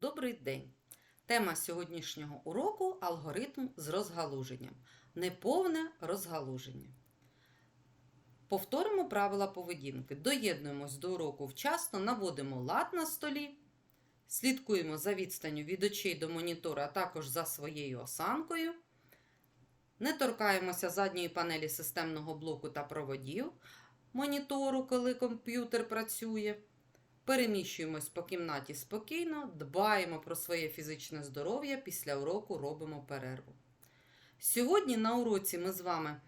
Добрий день! Тема сьогоднішнього уроку алгоритм з розгалуженням. Неповне розгалуження. Повторимо правила поведінки. Доєднуємось до уроку вчасно, наводимо лад на столі, слідкуємо за відстанню від очей до монітора, а також за своєю осанкою. Не торкаємося задньої панелі системного блоку та проводів монітору, коли комп'ютер працює. Переміщуємось по кімнаті спокійно, дбаємо про своє фізичне здоров'я, після уроку робимо перерву. Сьогодні на уроці ми з вами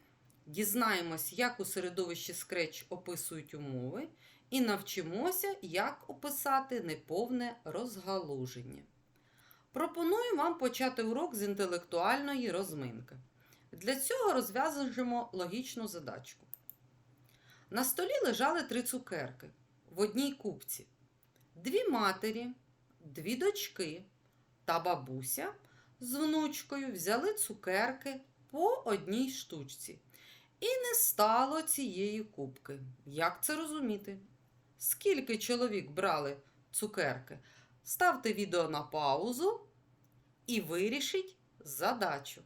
дізнаємось, як у середовищі Scratch описують умови, і навчимося, як описати неповне розгалуження. Пропоную вам почати урок з інтелектуальної розминки. Для цього розв'язуємо логічну задачку. На столі лежали три цукерки в одній купці. Дві матері, дві дочки та бабуся з внучкою взяли цукерки по одній штучці. І не стало цієї кубки. Як це розуміти? Скільки чоловік брали цукерки? Ставте відео на паузу і вирішіть задачу.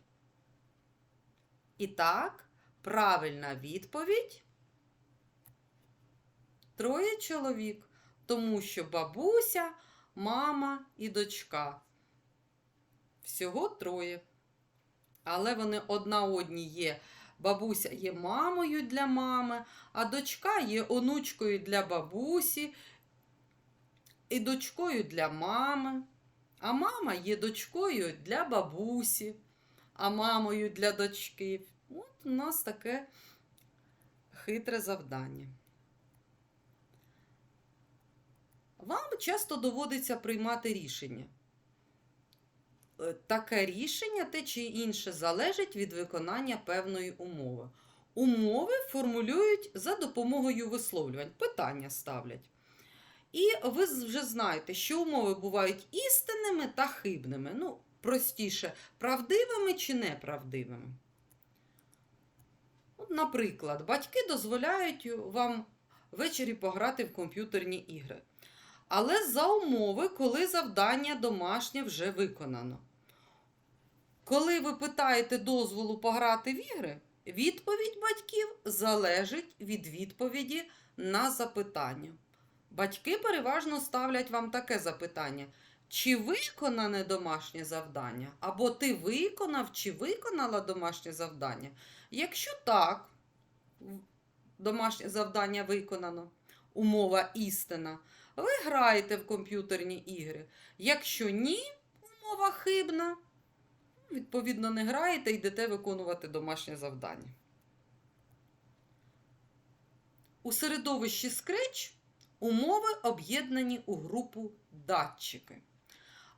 І так, правильна відповідь троє чоловік, тому що бабуся, мама і дочка. Всього троє. Але вони одна одні є. Бабуся є мамою для мами, а дочка є онучкою для бабусі, і дочкою для мами. А мама є дочкою для бабусі, а мамою для дочки. От у нас таке хитре завдання. Вам часто доводиться приймати рішення. Е, Таке рішення, те чи інше, залежить від виконання певної умови. Умови формулюють за допомогою висловлювань, питання ставлять. І ви вже знаєте, що умови бувають істинними та хибними. Ну, простіше, правдивими чи неправдивими. Наприклад, батьки дозволяють вам ввечері пограти в комп'ютерні ігри. Але за умови, коли завдання домашнє вже виконано. Коли ви питаєте дозволу пограти в ігри, відповідь батьків залежить від відповіді на запитання. Батьки переважно ставлять вам таке запитання: чи виконане домашнє завдання? Або ти виконав, чи виконала домашнє завдання? Якщо так, домашнє завдання виконано, умова істина, ви граєте в комп'ютерні ігри. Якщо ні, умова хибна, відповідно, не граєте йдете виконувати домашнє завдання. У середовищі Scratch умови об'єднані у групу датчики.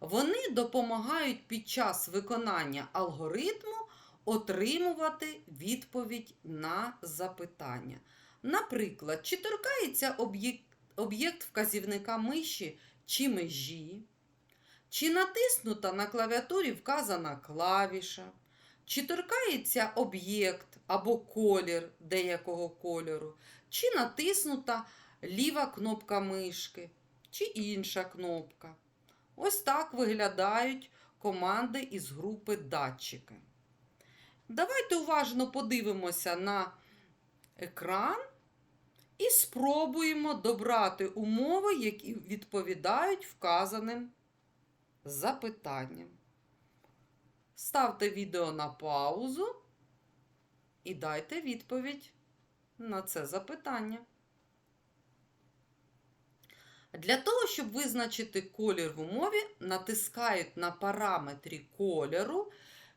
Вони допомагають під час виконання алгоритму отримувати відповідь на запитання. Наприклад, чи торкається об'єкт вказівника миші чи межі, чи натиснута на клавіатурі вказана клавіша, чи торкається об'єкт або колір деякого кольору, чи натиснута ліва кнопка мишки, чи інша кнопка. Ось так виглядають команди із групи датчики. Давайте уважно подивимося на екран. І спробуємо добрати умови, які відповідають вказаним запитанням. Ставте відео на паузу і дайте відповідь на це запитання. Для того, щоб визначити колір в умові, натискають на параметрі кольору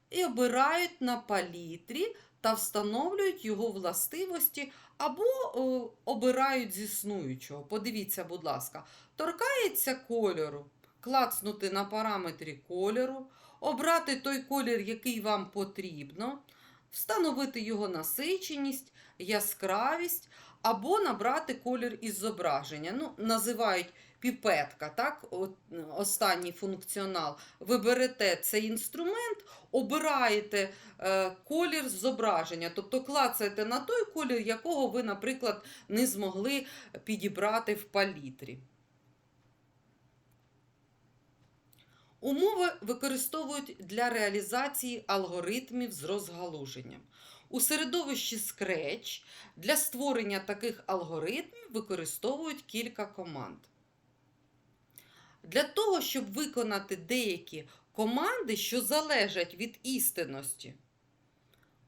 і обирають на палітрі та встановлюють його властивості або о, обирають з існуючого. Подивіться, будь ласка, торкається кольору, клацнути на параметрі кольору, обрати той колір, який вам потрібно, встановити його насиченість, яскравість, або набрати колір із зображення. Ну, Називають піпетка, так? Останній функціонал. Ви берете цей інструмент, обираєте е, колір зображення, тобто клацаєте на той колір, якого ви, наприклад, не змогли підібрати в палітрі. Умови використовують для реалізації алгоритмів з розгалуженням. У середовищі Scratch для створення таких алгоритмів використовують кілька команд. Для того, щоб виконати деякі команди, що залежать від істинності,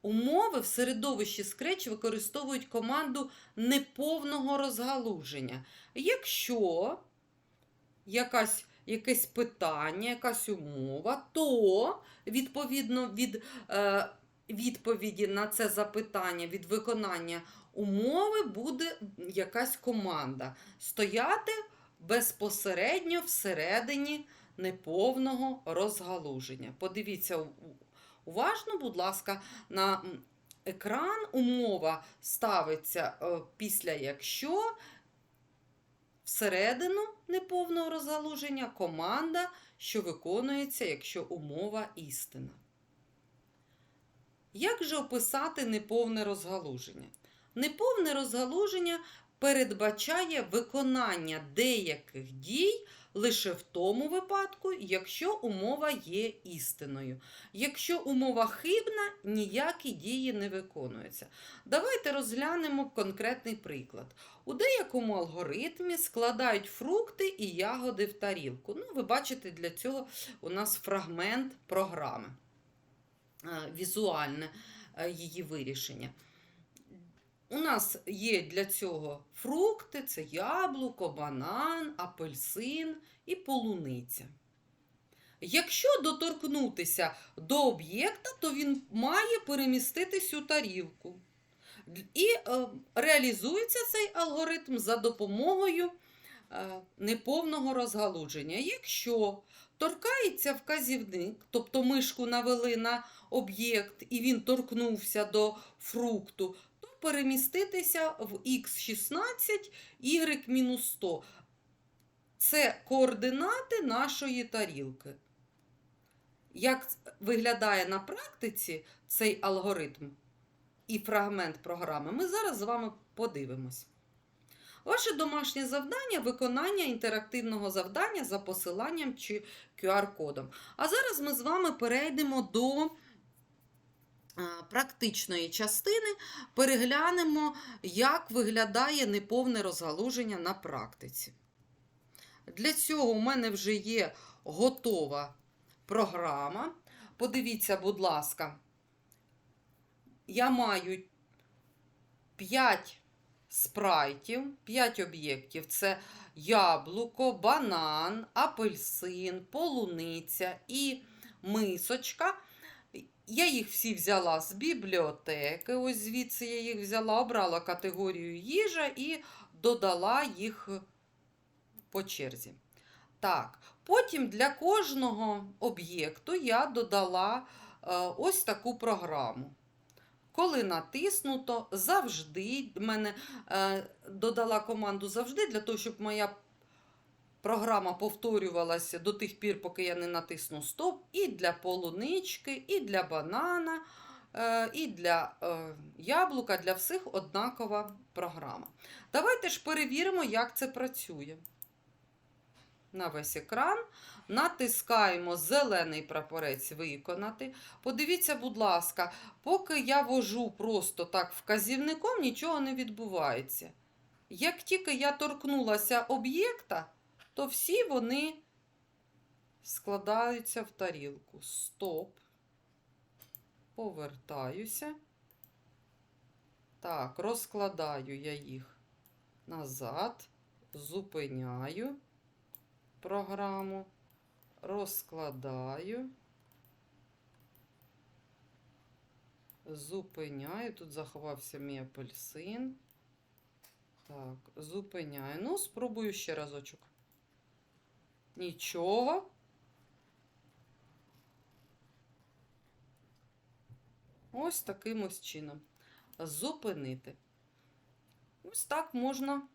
умови в середовищі Scratch використовують команду неповного розгалуження. Якщо якась, якесь питання, якась умова, то відповідно від е, відповіді на це запитання, від виконання умови буде якась команда стояти безпосередньо всередині неповного розгалуження. Подивіться уважно, будь ласка, на екран умова ставиться е, після якщо всередину неповного розгалуження команда, що виконується, якщо умова істина. Як же описати неповне розгалуження? Неповне розгалуження передбачає виконання деяких дій лише в тому випадку, якщо умова є істиною. Якщо умова хибна, ніякі дії не виконуються. Давайте розглянемо конкретний приклад. У деякому алгоритмі складають фрукти і ягоди в тарілку. Ну, ви бачите, для цього у нас фрагмент програми, е, візуальне е, її вирішення. У нас є для цього фрукти: це яблуко, банан, апельсин і полуниця. Якщо доторкнутися до об'єкта, то він має переміститись у тарілку. І е, реалізується цей алгоритм за допомогою е, неповного розгалудження. Якщо торкається вказівник, тобто мишку навели на об'єкт і він торкнувся до фрукту, переміститися в x16, y-100. Це координати нашої тарілки. Як виглядає на практиці цей алгоритм і фрагмент програми, ми зараз з вами подивимось. Ваше домашнє завдання виконання інтерактивного завдання за посиланням чи QR-кодом. А зараз ми з вами перейдемо до практичної частини, переглянемо, як виглядає неповне розгалуження на практиці. Для цього у мене вже є готова програма. Подивіться, будь ласка, я маю 5 спрайтів, 5 об'єктів. Це яблуко, банан, апельсин, полуниця і мисочка. Я їх всі взяла з бібліотеки. Ось звідси я їх взяла, обрала категорію їжа і додала їх по черзі. Так, потім для кожного об'єкту я додала е, ось таку програму. Коли натиснуто, завжди мене е, додала команду завжди, для того, щоб моя програма повторювалася до тих пір, поки я не натисну стоп, і для полунички, і для банана, е, і для е, яблука, для всіх однакова програма. Давайте ж перевіримо, як це працює. На весь екран. Натискаємо зелений прапорець виконати. Подивіться, будь ласка, поки я вожу просто так вказівником, нічого не відбувається. Як тільки я торкнулася об'єкта, то всі вони складаються в тарілку. Стоп. Повертаюся. Так, розкладаю я їх назад, зупиняю програму, розкладаю, зупиняю. Тут заховався мій апельсин. Так, зупиняю. Ну, спробую ще разочок. Нічого. Ось таким ось чином. Зупинити. Ось так можна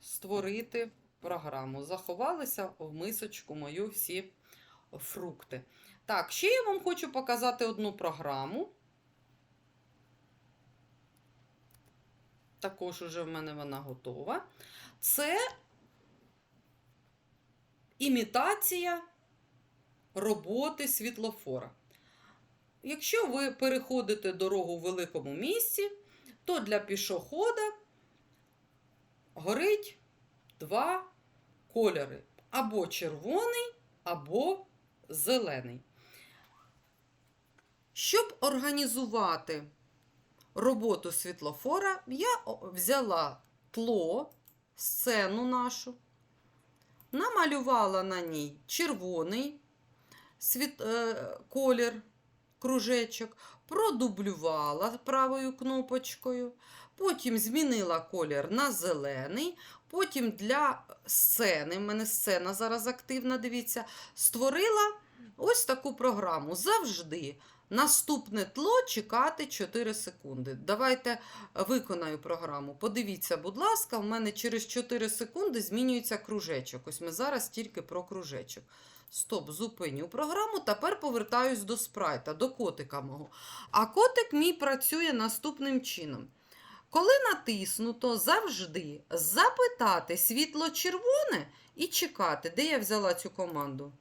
створити програму. Заховалися в мисочку мою всі фрукти. Так, ще я вам хочу показати одну програму. Також уже в мене вона готова. Це імітація роботи світлофора. Якщо ви переходите дорогу в великому місці, то для пішохода горить два кольори: або червоний, або зелений. Щоб організувати роботу світлофора, я взяла тло, сцену нашу, намалювала на ній червоний світ, е, колір, кружечок, продублювала правою кнопочкою, потім змінила колір на зелений, потім для сцени, в мене сцена зараз активна, дивіться, створила ось таку програму. Завжди наступне тло чекати 4 секунди. Давайте виконаю програму. Подивіться, будь ласка, в мене через 4 секунди змінюється кружечок. Ось ми зараз тільки про кружечок. Стоп, зупиню програму. Тепер повертаюсь до спрайта, до котика мого. А котик мій працює наступним чином. Коли натиснуто, завжди запитати світло червоне і чекати. Де я взяла цю команду?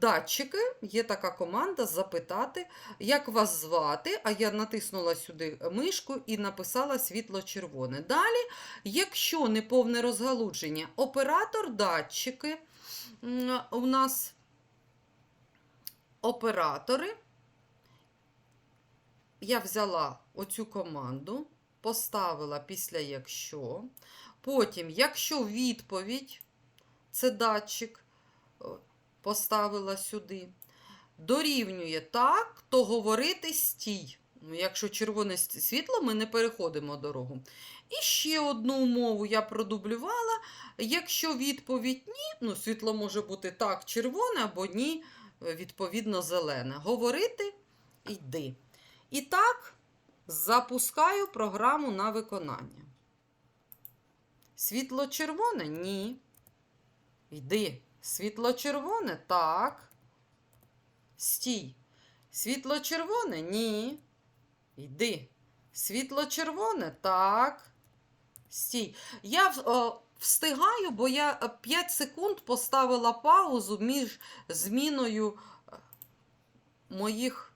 Датчики, є така команда запитати, як вас звати. А я натиснула сюди мишку і написала світло червоне. Далі, якщо не повне розгалудження, оператор датчики у нас оператори. Я взяла оцю команду, поставила після якщо. Потім, якщо відповідь, це датчик, поставила сюди. Дорівнює так, то говорити стій. Ну, Якщо червоне світло, ми не переходимо дорогу. І ще одну умову я продублювала. Якщо відповідь ні, ну світло може бути так червоне або ні, е, відповідно, зелене. Говорити йди. І так, запускаю програму на виконання. Світло червоне? Ні. Йди. Світло червоне? Так. Стій. Світло червоне? Ні. Йди. Світло червоне? Так. Стій. Я о, встигаю, бо я е, 5 секунд поставила паузу між зміною е, моїх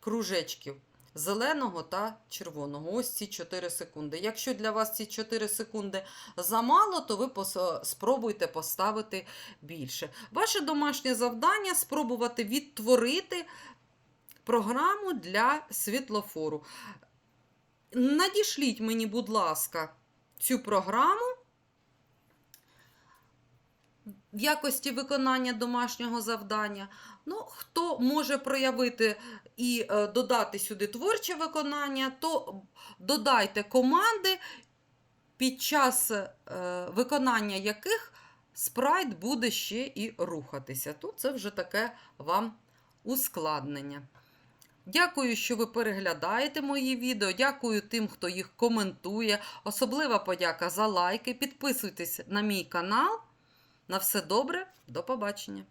кружечків зеленого та червоного. Ось ці 4 секунди. Якщо для вас ці 4 секунди замало, то ви спробуйте поставити більше. Ваше домашнє завдання спробувати відтворити програму для світлофору. Надішліть мені, будь ласка, цю програму. В якості виконання домашнього завдання. Ну, хто може проявити і е, додати сюди творче виконання, то додайте команди, під час е, виконання яких спрайт буде ще і рухатися. Тут це вже таке вам ускладнення. Дякую, що ви переглядаєте мої відео. Дякую тим, хто їх коментує. Особлива подяка за лайки. Підписуйтесь на мій канал. На все добре, до побачення!